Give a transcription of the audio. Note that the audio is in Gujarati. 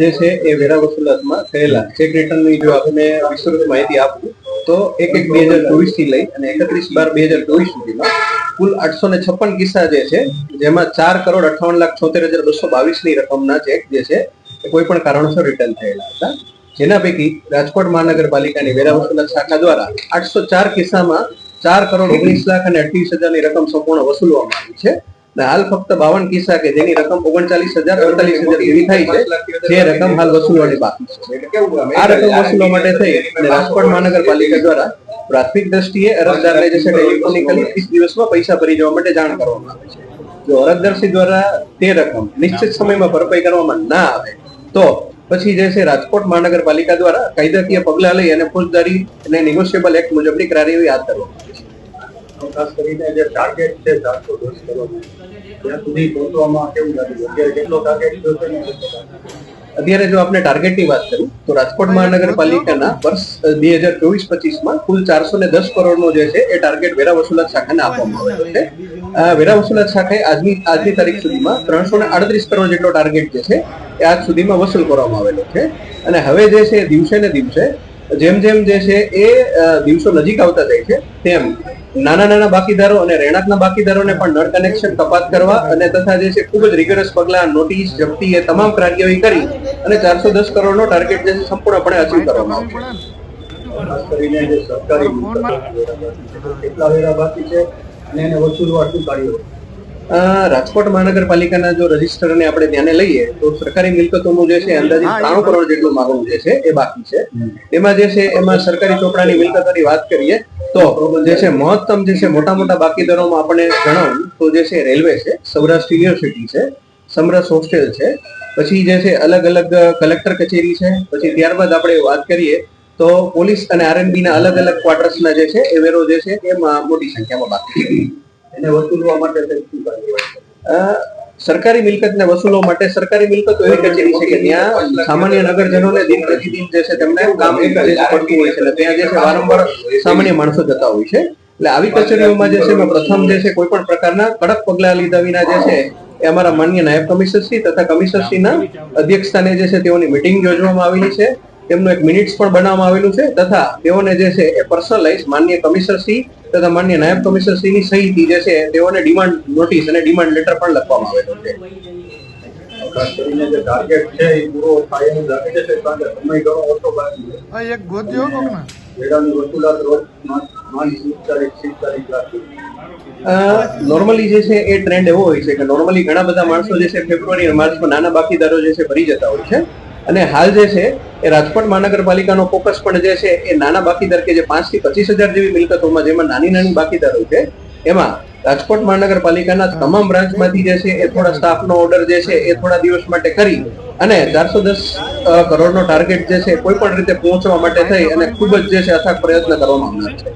જે છે એ વેરા વસુલાતમાં થયેલા ચેક રિટર્નની જો આપણે વિસ્તૃત માહિતી આપું, તો એક એક બે હજાર ચોવીસથી લઈ અને એકત્રીસ બાર બે હજાર ચોવીસ સુધીમાં કુલ આઠસો ને છપ્પન કિસ્સા જે છે, જેમાં ચાર કરોડ અઠાવન લાખ છોતેર હજાર બસો બાવીસની રકમના ચેક જે છે, એ કોઈ પણ કારણોસર રિટર્ન થયેલા હતા. જેના પૈકી રાજકોટ મહાનગરપાલિકાની વેરા વસુલાત શાખા દ્વારા આઠસો ચાર કિસ્સામાં ચાર કરોડ ઓગણીસ લાખ અને અઠ્યાવીસ હજારની રકમ સંપૂર્ણ વસૂલવામાં આવી છે. હાલ ફક્ત બાવન કિસ્સા કે જેની રકમ ઓગણચાલીસ હજાર અડતાલીસ હજાર એવી થાય છે જે રકમ હાલ વસૂલવાની બાકી છે. આ રકમ વસૂલવા માટે થઈ રાજકોટ મહાનગરપાલિકા દ્વારા પ્રાથમિક દ્રષ્ટિએ અરજદારને જે છે ટેલિફોનિકલી ત્રીસ દિવસમાં પૈસા ભરી જવા માટે જાણ કરવામાં આવે છે. જો અરજદારશ્રી દ્વારા તે રકમ નિશ્ચિત સમયમાં ભરપાઈ કરવામાં ના આવે તો પછી જે છે રાજકોટ મહાનગરપાલિકા દ્વારા કાયદાકીય પગલાં લઈ અને ફોજદારી અને નેગોશિયેબલ એક્ટ મુજબની કાર્યવાહી હાથ ધરવામાં ખાસ કરીને જે ટાર્ગેટ છે ચારસો દસ કરોડ, ત્યાં સુધી પહોંચવામાં કેવું લાગ્યું? અત્યારે કેટલો ટાર્ગેટ થયો? અત્યારે જો આપણે ટાર્ગેટની વાત કરું, તો રાજકોટ મહાનગરપાલિકાના વર્ષ બે હજાર ચોવીસ પચીસમાં કુલ ચારસો ને દસ કરોડનો જે છે, એ ટાર્ગેટ વેરા વસૂલાત શાખાને આપવામાં આવ્યો છે. વેરા વસૂલાત શાખાએ આજની આજની તારીખ સુધીમાં ત્રણસો ને આડત્રીસ કરોડ જેટલો ટાર્ગેટ જે છે, એ આજ સુધીમાં વસૂલ કરવામાં આવેલો છે. અને હવે જે છે દિવસે ને દિવસે જેમ જેમ જે છે એ દિવસો નજીક આવતા જાય છે તેમ નાના નાના બાકીદારો અને રહેણાંકના બાકીદારોને પણ નળ કનેક્શન કપાત કરવા અને તથા જે છે ખૂબ જ રિગરસ પગલા નોટિસ જપ્તી એ તમામ કાર્યવાહી કરી અને ચારસો દસ કરોડનો ટાર્ગેટ જે છે સંપૂર્ણપણે અચીવ કરવામાં આવશે. ખાસ કરીને જે સરકારી કેટલા વેરા બાકી છે અને એને વસૂલવા શું કાર્યો રાજકોટ મહાનગરપાલિકાના જો રજીસ્ટરને આપણે ધ્યાને લઈએ તો સરકારી મિલકતોનું જે છે અંદાજે ત્રાણું કરોડ જેટલું માગણું જે છે એ બાકી છે. એમાં જે છે એમાં સરકારી ચોપડાની મિલકતોની વાત કરીએ તો જે છે મહત્તમ જે છે મોટા મોટા બાકીદારોમાં આપણે જણાવું તો જે છે રેલવે છે સૌરાષ્ટ્ર યુનિવર્સિટી છે સમરસ હોસ્ટેલ છે પછી જે છે અલગ અલગ કલેક્ટર કચેરી છે પછી ત્યારબાદ આપણે વાત કરીએ તો પોલીસ અને આરએનબી ના અલગ અલગ ક્વાર્ટર્સના જે છે એ વેરો જે છે એમાં મોટી સંખ્યામાં બાકી છે. એને વસૂલવા માટે સરકારી મિલકતને વસૂલવા માટે સરકારી મિલકત એવી કચેરી છે કે ત્યાં સામાન્ય નગરજનોને દિન પ્રતિદિન જે છે તેમને કામ પડતું હોય છે. ત્યાં જે છે વારંવાર સામાન્ય માણસો જતા હોય છે. એટલે આવી કચેરીઓમાં જે છે એમાં પ્રથમ જે છે કોઈ પણ પ્રકારના કડક પગલા લીધા વિના જે છે એ અમારા માન્ય નાયબ કમિશનરશ્રી તથા કમિશનરશ્રીના અધ્યક્ષસ્થાને જે છે તેઓની મિટિંગ યોજવામાં આવેલી છે. તેમનું એક મિનિટ્સ પણ બનાવવામાં આવેલું છે તથા તેઓને જે છે એ પર્સનલાઇઝ માન્ય કમિશનરશ્રી તથા માન્ય નાયબ કમિશનરશ્રીની સહીથી જે છે તેઓને ડિમાન્ડ નોટિસ અને ડિમાન્ડ લેટર પણ લખવામાં આવેલો છે. નોર્મલી જે છે એ ટ્રેન્ડ એવો હોય છે કે નોર્મલી ઘણા બધા માણસો જે છે ફેબ્રુઆરી અને માર્ચમાં નાના બાકીદારો જે છે ભરી જતા હોય છે. અને હાલ જે છે, એ રાજકોટ મહાનગરપાલિકાનો ફોકસ પણ જે છે, એ નાના બાકીદાર કે જે પાંચથી પચીસ હજાર જેવી મિલકતોમાં, જેમાં નાની નાની બાકીદારો છે, એમાં રાજકોટ મહાનગરપાલિકાના તમામ બ્રાન્ચમાંથી જે છે, એ થોડા સ્ટાફનો ઓર્ડર જે છે, એ થોડા દિવસ માટે કરી અને ચારસો દસ કરોડનો ટાર્ગેટ જે છે કોઈ પણ રીતે પહોંચવા માટે થઈ અને ખૂબ જ જે છે, અથાગ પ્રયત્ન કરવામાં આવ્યા છે.